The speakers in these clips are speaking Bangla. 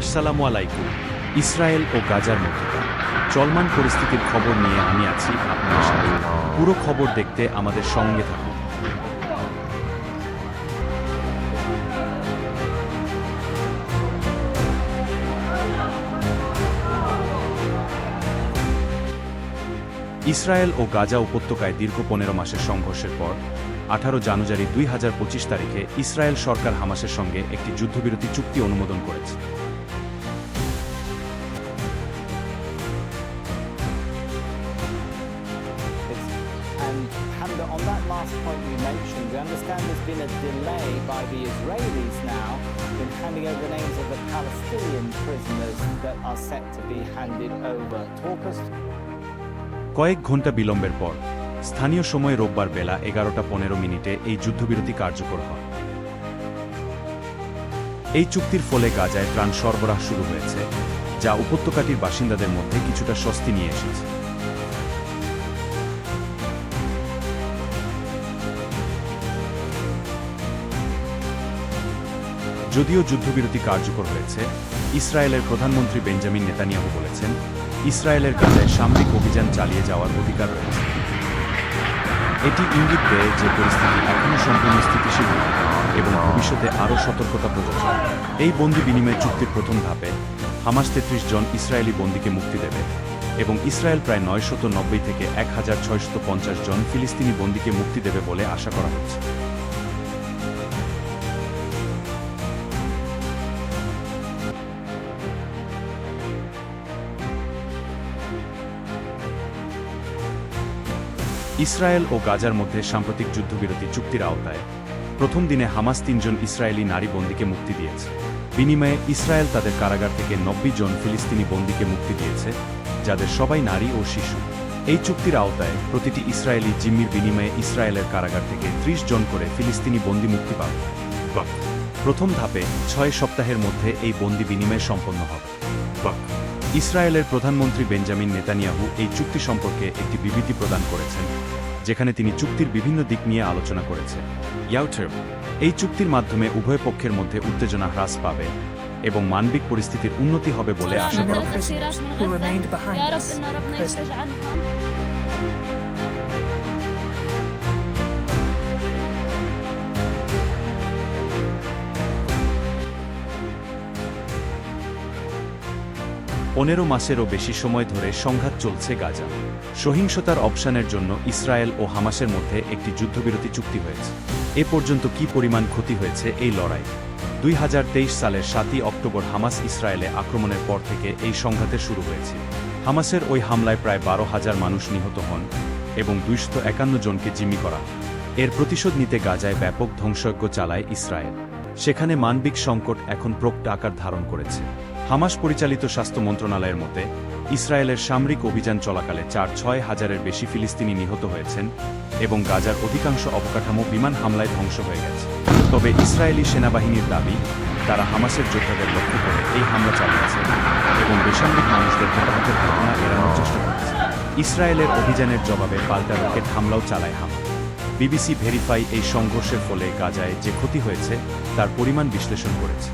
আসসালামু আলাইকুম। ইসরায়েল ও গাজার মধ্যকার চলমান পরিস্থিতির খবর নিয়ে আমি আছি আপনার সাথে। পুরো খবর দেখতে আমাদের সঙ্গে থাকুন। ইসরায়েল ও গাজা উপত্যকায় দীর্ঘ পনেরো মাসের সংঘর্ষের পর আঠারো জানুয়ারি দুই হাজার পঁচিশ তারিখে ইসরায়েল সরকার হামাসের সঙ্গে একটি যুদ্ধবিরতি চুক্তি অনুমোদন করেছে। And Hamza, on that last point you mentioned, we understand there's been a delay by the Israelis now in handing over the names of the Palestinian prisoners that are set to be handed over. Talk us কয়েক ঘণ্টা বিলম্বের পর স্থানীয় সময় রোববার বেলা এগারোটা পনেরো মিনিটে এই যুদ্ধবিরতি কার্যকর হয় এই চুক্তির ফলে গাজায় ত্রাণ সরবরাহ শুরু হয়েছে যা উপত্যকাটির বাসিন্দাদের মধ্যে কিছুটা স্বস্তি নিয়ে এসেছে যদিও যুদ্ধবিরতি কার্যকর হয়েছে, ইসরায়েলের প্রধানমন্ত্রী বেঞ্জামিন নেতানিয়াহু বলেছেন, ইসরায়েলের গাজায় সামরিক অভিযান চালিয়ে যাওয়ার অধিকার রয়েছে। এটি ইঙ্গিত দেয় যে পরিস্থিতি এখনও সম্পূর্ণ স্থিতিশীল এবং ভবিষ্যতে আরও সতর্কতা প্রযোজ্য। এই বন্দি বিনিময় চুক্তির প্রথম ধাপে হামাস তেত্রিশ জন ইসরায়েলি বন্দীকে মুক্তি দেবে এবং ইসরায়েল প্রায় নয়শত নব্বই থেকে এক হাজার ছয়শত পঞ্চাশ জন ফিলিস্তিনি বন্দীকে মুক্তি দেবে বলে আশা করা হচ্ছে। ইসরায়েল ও গাজার মধ্যে সাম্প্রতিক যুদ্ধবিরতি চুক্তির আওতায়। প্রথম দিনে হামাস তিনজন ইসরায়েলি নারী বন্দীকে মুক্তি দিয়েছে। বিনিময়ে ইসরায়েল তাদের কারাগার থেকে নব্বই জন ফিলিস্তিনি বন্দীকে মুক্তি দিয়েছে, যাদের সবাই নারী ও শিশু। এই চুক্তির আওতায় প্রতিটি ইসরায়েলি জিম্মির বিনিময়ে ইসরায়েলের কারাগার থেকে ত্রিশ জন করে ফিলিস্তিনি বন্দী মুক্তি পাবে। প্রথম ধাপে ছয় সপ্তাহের মধ্যে এই বন্দি বিনিময় সম্পন্ন হবে। ইসরায়েলের প্রধানমন্ত্রী বেঞ্জামিন নেতানিয়াহু এই চুক্তি সম্পর্কে একটি বিবৃতি প্রদান করেছেন। যেখানে তিনি চুক্তির বিভিন্ন দিক নিয়ে আলোচনা করেছে। ইয়াউটার এই চুক্তির মাধ্যমে উভয় পক্ষের মধ্যে উত্তেজনা হ্রাস পাবে এবং মানবিক পরিস্থিতির উন্নতি হবে বলে আশা করা من পনেরো মাসেরও বেশি সময় ধরে সংঘাত চলছে গাজা। সহিংসতার অবসানের জন্য ইসরায়েল ও হামাসের মধ্যে একটি যুদ্ধবিরতি চুক্তি হয়েছে। এ পর্যন্ত কি পরিমাণ ক্ষতি হয়েছে এই লড়াই? দুই হাজার তেইশ সালের সাতই অক্টোবর হামাস ইসরায়েলে আক্রমণের পর থেকে এই সংঘাতের শুরু হয়েছে। হামাসের ওই হামলায় প্রায় বারো হাজার মানুষ নিহত হন এবং দুইশত একান্ন জনকে জিম্মি করা এর প্রতিশোধ নিতে গাজায় ব্যাপক ধ্বংসজ্ঞ চালায় ইসরায়েল। সেখানে মানবিক সংকট এখন প্রকট আকার ধারণ করেছে। হামাস পরিচালিত স্বাস্থ্য মন্ত্রণালয়ের মতে, ইসরায়েলের সামরিক অভিযান চলাকালে চার ছয় হাজারের বেশি ফিলিস্তিনি নিহত হয়েছেন এবং গাজার অধিকাংশ অবকাঠামো বিমান হামলায় ধ্বংস হয়ে গেছে। তবে ইসরায়েলি সেনাবাহিনীর দাবি, তারা হামাসের যোদ্ধাদের লক্ষ্য করে এই হামলা চালিয়েছে এবং বেসামরিক মানুষদের হতাহতের ঘটনা এড়ানোর চেষ্টা করেছে। ইসরায়েলের অভিযানের জবাবে পাল্টা রকেট হামলাও চালায় হামা বিবিসি ভেরিফাই এই সংঘর্ষের ফলে গাজায় যে ক্ষতি হয়েছে, তার পরিমাণ বিশ্লেষণ করেছে।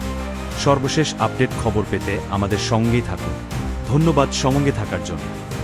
সর্বশেষ আপডেট খবর পেতে আমাদের সঙ্গেই থাকুন। ধন্যবাদ সঙ্গে থাকার জন্য।